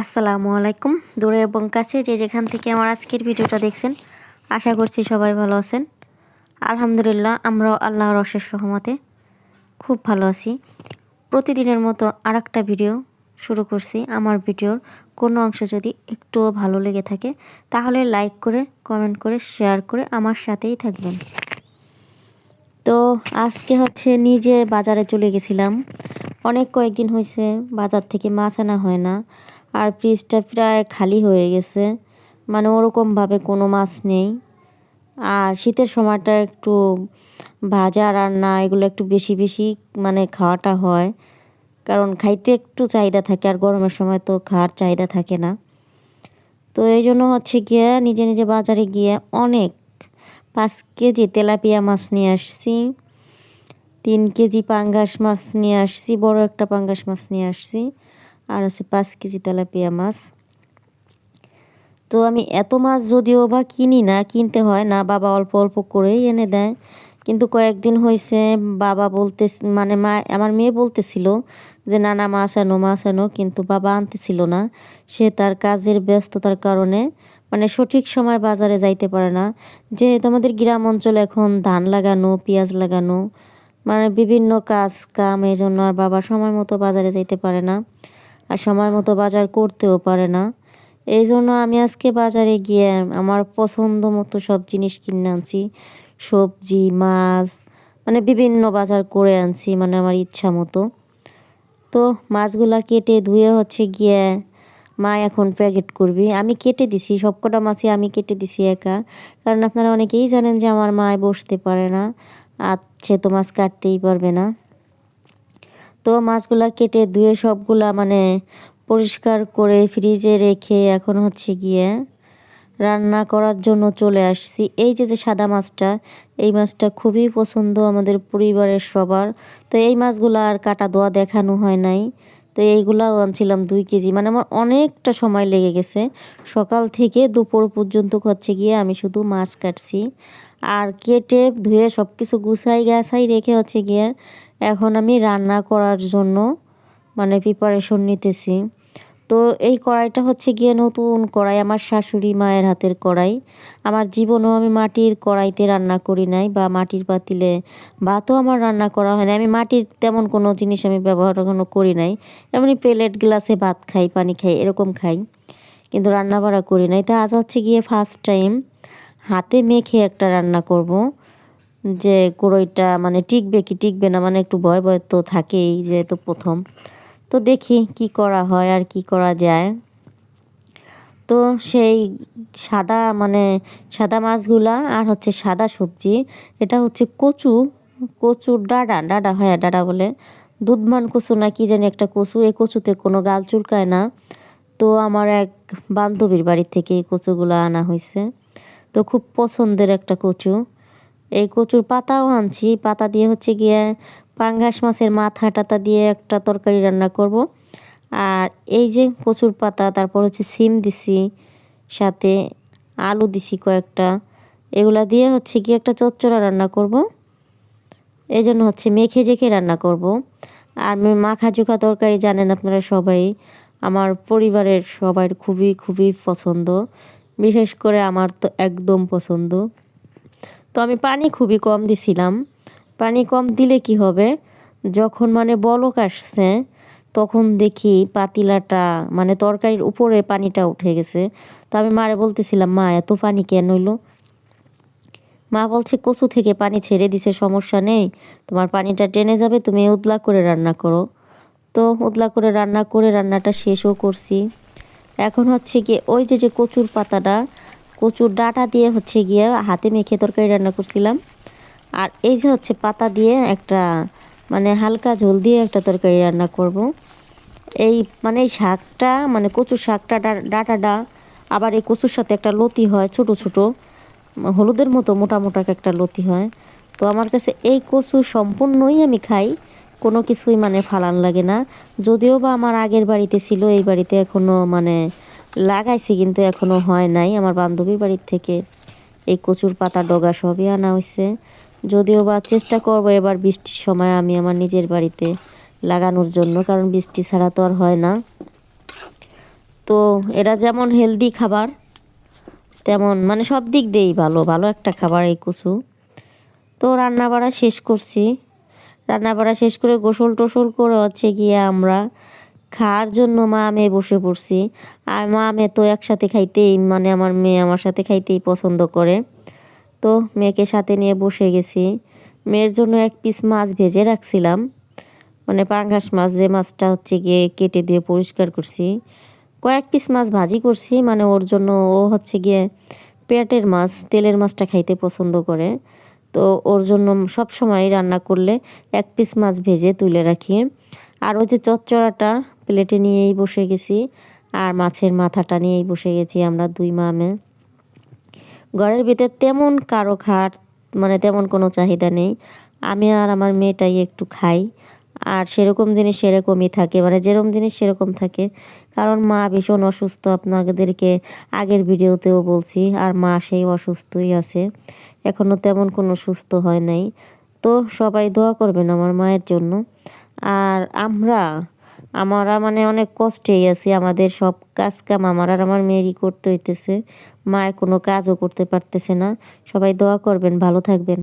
আসসালামু আলাইকুম। দূরে এবং কাছে যে যেখান থেকে আমার আজকের ভিডিওটা দেখছেন, আশা করছি সবাই ভালো আছেন। আলহামদুলিল্লাহ, আমরাও আল্লাহর অশেষ সহমতে খুব ভালো আছি। প্রতিদিনের মতো আর একটা ভিডিও শুরু করছি। আমার ভিডিওর কোনো অংশ যদি একটুও ভালো লেগে থাকে, তাহলে লাইক করে, কমেন্ট করে, শেয়ার করে আমার সাথেই থাকবেন। তো আজকে হচ্ছে নিজে বাজারে চলে গেছিলাম। অনেক কয়েকদিন হয়েছে বাজার থেকে মাছ আনা হয় না। আর ফ্রিজটা প্রায় খালি হয়ে গেছে। মানে ওরকমভাবে কোনো মাছ নেই। আর শীতের সময়টা একটু ভাজা রান্না, এগুলো একটু বেশি বেশি মানে খাওয়াটা হয়। কারণ খাইতে একটু চাহিদা থাকে আর গরমের সময় তো খাওয়ার চাহিদা থাকে না। তো এই জন্য হচ্ছে গিয়ে নিজে নিজে বাজারে গিয়ে অনেক পাঁচ কেজি তেলাপিয়া মাছ নিয়ে আসছি, তিন কেজি পাঙ্গাস মাছ নিয়ে আসছি, বড় একটা পাঙ্গাস মাছ নিয়ে আসছি। আর আছে পাঁচ কেজি তেলাপিয়া মাছ। তো আমি এত মাছ যদিও বা কিনি না, কিনতে হয় না, বাবা অল্প অল্প করেই এনে দেয়। কিন্তু কয়েকদিন হয়েছে বাবা বলতে মানে মা, আমার মেয়ে বলতেছিল যে, না না, মাছ আনো মাছ আনো। কিন্তু বাবা আনতেছিল না। সে তার কাজের ব্যস্ততার কারণে মানে সঠিক সময় বাজারে যাইতে পারে না। যেহেতু আমাদের গ্রাম অঞ্চলে এখন ধান লাগানো, পেঁয়াজ লাগানো মানে বিভিন্ন কাজ কাম এই জন্য আর বাবা সময় মতো বাজারে যাইতে পারে না। আর সময় মতো বাজার করতেও পারে না। এই জন্য আমি আজকে বাজারে গিয়ে আমার পছন্দ মতো সব জিনিস কিনে আনছি। সবজি, মাছ মানে বিভিন্ন বাজার করে আনছি মানে আমার ইচ্ছা মতো। তো মাছগুলা কেটে ধুয়ে হচ্ছে গিয়ে মা এখন প্যাকেট করবি। আমি কেটে দিছি, সবকটা মাছই আমি কেটে দিছি একা। কারণ আপনারা অনেকেই জানেন যে আমার মায় বসতে পারে না, আর সে তো মাছ কাটতেই পারবে না। তো মাছগুলা কেটে ধুয়ে সবগুলা মানে পরিষ্কার করে ফ্রিজে রেখে এখন হচ্ছে গিয়ে রান্না করার জন্য চলে আসছি। এই যে যে সাদা মাছটা, এই মাছটা খুবই পছন্দ আমাদের পরিবারের সবার। তো এই মাছগুলো আর কাটা দোয়া দেখানো হয় নাই। তো এইগুলাও আনছিলাম দুই কেজি। মানে আমার অনেকটা সময় লেগে গেছে। সকাল থেকে দুপুর পর্যন্ত হচ্ছে গিয়ে আমি শুধু মাছ কাটছি। আর কেটে ধুয়ে সব কিছু গুছাই গাছাই রেখে হচ্ছে গিয়ে এখন আমি রান্না করার জন্য মানে প্রিপারেশন নিতেছি। তো এই কড়াইটা হচ্ছে গিয়ে নতুন কড়াই, আমার শাশুড়ি মায়ের হাতের কড়াই। আমার জীবনেও আমি মাটির কড়াইতে রান্না করি নাই বা মাটির পাতিলে ভাতও আমার রান্না করা হয় না আমি মাটির তেমন কোনো জিনিস আমি ব্যবহার কখনো করি নাই। এমনি প্লেট গ্লাসে ভাত খাই, পানি খাই, এরকম খাই। কিন্তু রান্না বাড়া করি নাই। তা আজ হচ্ছে গিয়ে ফার্স্ট টাইম হাতে মেখে একটা রান্না করব। যে কড়ইটা মানে টিকবে কি টিকবে না মানে একটু ভয় ভয় তো থাকেই যেহেতু প্রথম। তো দেখি কি করা হয় আর কি করা যায়। তো সেই সাদা মানে সাদা মাছগুলা আর হচ্ছে সাদা সবজি, এটা হচ্ছে কচু, কচুর ডাডা ডাডা হ্যাঁ ডাডা বলে। দুধমান কচু না কি জানি একটা কচু, এই কচুতে কোনো গাল চুলকায় না। তো আমার এক বান্ধবীর বাড়ি থেকে এই কচুগুলো আনা হয়েছে তো খুব পছন্দের একটা কচু। এই কচুর পাতাও আনছি। পাতা দিয়ে হচ্ছে গিয়ে পাঙ্গাস মাছের মাথা টাতা দিয়ে একটা তরকারি রান্না করব। আর এই যে কচুর পাতা, তারপর হচ্ছে সিম দিছি, সাথে আলু দিছি কয়েকটা। এগুলা দিয়ে হচ্ছে কি একটা চচ্চড়া রান্না করব। এই জন্য হচ্ছে মেখে জেখে রান্না করব। আর মাখা চুখা তরকারি জানেন আপনারা সবাই, আমার পরিবারের সবার খুবই খুবই পছন্দ। বিশেষ করে আমার তো একদম পছন্দ। তো আমি পানি খুবই কম দিছিলাম। পানি কম দিলে কি হবে? যখন মানে বলক আসছে, তখন দেখি পাতিলাটা মানে তরকারির উপরে পানিটা উঠে গেছে। তো আমি মারে বলতেছিলাম, মা, এত পানি কেন হইল? মা বলছে, কচু থেকে পানি ছেড়ে দিছে, সমস্যা নেই। তোমার পানিটা টেনে যাবে, তুমি উদলা করে রান্না করো। তো উদলা করে রান্না করে রান্নাটা শেষও করছি। এখন হচ্ছে গিয়ে ওই যে যে কচুর পাতাটা, কচুর ডাটা দিয়ে হচ্ছে গিয়ে হাতে মেখে তরকারি রান্না করছিলাম। আর এই যে হচ্ছে পাতা দিয়ে একটা মানে হালকা ঝোল দিয়ে একটা তরকারি রান্না করব। এই মানে এই শাকটা মানে কচুর শাকটা ডাটাটা, আবার এই কচুর সাথে একটা লতি হয় ছোট ছোট, হলুদের মতো মোটা মোটা একটা লতি হয়। তো আমার কাছে এই কচু সম্পূর্ণই আমি খাই। কোনো কিছুই মানে ফালান লাগে না। যদিও বা আমার আগের বাড়িতে ছিল, এই বাড়িতে এখনও মানে লাগাইছি, কিন্তু এখনও হয় নাই। আমার বান্ধবীর বাড়ির থেকে এই কচুর পাতা, ডগা সবই আনা হয়েছে যদিও বা চেষ্টা করব এবার বৃষ্টির সময় আমি আমার নিজের বাড়িতে লাগানোর জন্য, কারণ বৃষ্টি ছাড়া তো আর হয় না। তো এরা যেমন হেলদি খাবার, তেমন মানে সব দিক দিয়েই ভালো ভালো একটা খাবার এই কচু। তো রান্না বাড়া শেষ করছি। রান্না বাড়া শেষ করে গোসল টোসল করে হচ্ছে গিয়ে আমরা খাওয়ার জন্য মা মেয়ে বসে পড়ছি। আর মা মেয়ে তো একসাথে খাইতেই মানে আমার মেয়ে আমার সাথে খাইতেই পছন্দ করে। তো মেয়েকে সাথে নিয়ে বসে গেছি। মেয়ের জন্য এক পিস মাছ ভেজে রাখছিলাম। মানে পাঙ্গাস মাছ, যে মাছটা হচ্ছে গিয়ে কেটে দিয়ে পরিষ্কার করছি। কয়েক পিস মাছ ভাজি করছি মানে ওর জন্য ও হচ্ছে গিয়ে পেটের মাছ, তেলের মাছটা খাইতে পছন্দ করে। তো ওর জন্য সব সময় রান্না করলে এক পিস মাছ ভেজে তুলে রাখি। আর ওই যে চচ্চড়াটা প্লেটে নিয়েই বসে গেছি, আর মাছের মাথাটা নিয়েই বসে গেছি আমরা দুই মামে ঘরের ভিতরে তেমন কারও খাট মানে তেমন কোনো চাহিদা নেই। আমি আর আমার মেয়েটাই একটু খাই। আর সেরকম জিনিস সেরকমই থাকে মানে যেরকম জিনিস সেরকম থাকে। কারণ মা ভীষণ অসুস্থ, আপনাদেরকে আগের ভিডিওতেও বলছি, আর মা সেই অসুস্থই আছে। এখনও তেমন কোনো সুস্থ হয় নাই। তো সবাই দোয়া করবেন আমার মায়ের জন্য। আর আমরা আমরা মানে অনেক কষ্টেই আছি, আমাদের সব কাজ কাম আমার আর আমার মেয়েরই করতে হইতেছে। মায়ের কোনো কাজও করতে পারতেছে না। সবাই দোয়া করবেন, ভালো থাকবেন।